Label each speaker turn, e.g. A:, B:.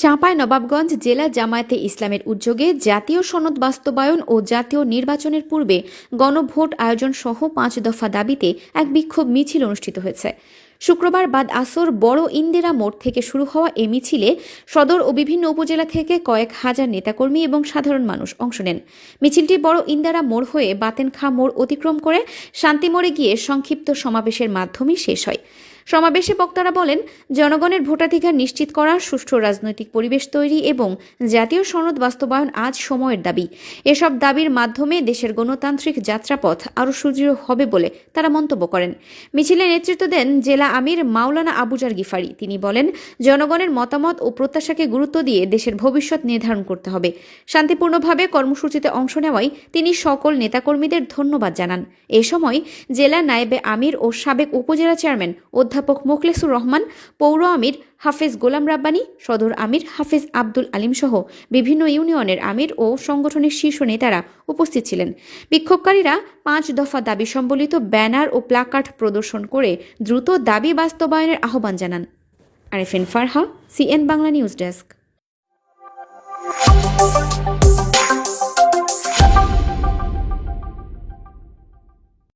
A: চাঁপাই নবাবগঞ্জ জেলা জামায়াতে ইসলামের উদ্যোগে জাতীয় সনদ বাস্তবায়ন ও জাতীয় নির্বাচনের পূর্বে গণভোট আয়োজন সহ পাঁচ দফা দাবিতে এক বিক্ষোভ মিছিল অনুষ্ঠিত হয়েছে। শুক্রবার বাদ আসর বড় ইন্দিরা মোড় থেকে শুরু হওয়া এ মিছিলে সদর ও বিভিন্ন উপজেলা থেকে কয়েক হাজার নেতাকর্মী এবং সাধারণ মানুষ অংশ নেন। মিছিলটি বড় ইন্দিরা মোড় হয়ে বাতেনখা মোড় অতিক্রম করে শান্তি মোড়ে গিয়ে সংক্ষিপ্ত সমাবেশের মাধ্যমে শেষ হয়। সমাবেশে বক্তারা বলেন, জনগণের ভোটাধিকার নিশ্চিত করা, সুষ্ঠু রাজনৈতিক পরিবেশ তৈরি এবং জাতীয় সনদ বাস্তবায়ন আজ সময়ের দাবি। এসব দাবির মাধ্যমে দেশের গণতান্ত্রিক যাত্রাপথ আরও সুদৃঢ় হবে বলে তারা মন্তব্য করেন। মিছিলে নেতৃত্ব দেন জেলা আমির মাওলানা আবুজার গিফারি। তিনি বলেন, জনগণের মতামত ও প্রত্যাশাকে গুরুত্ব দিয়ে দেশের ভবিষ্যৎ নির্ধারণ করতে হবে। শান্তিপূর্ণভাবে কর্মসূচিতে অংশ নেওয়ায় তিনি সকল নেতাকর্মীদের ধন্যবাদ জানান। এ সময় জেলা নায়েবে আমির ও সাবেক উপজেলা চেয়ারম্যান অধ্যাপক মোখলেসুর রহমান, পৌর আমির হাফেজ গোলাম রাব্বানি, সদর আমির হাফেজ আব্দুল আলিম সহ বিভিন্ন ইউনিয়নের আমির ও সংগঠনের শীর্ষ নেতারা উপস্থিত ছিলেন। বিক্ষোভকারীরা পাঁচ দফা দাবি সম্বলিত ব্যানার ও প্লাকার্ড প্রদর্শন করে দ্রুত দাবি বাস্তবায়নের আহ্বান জানান। Arefin Farha, CN Bangla news desk.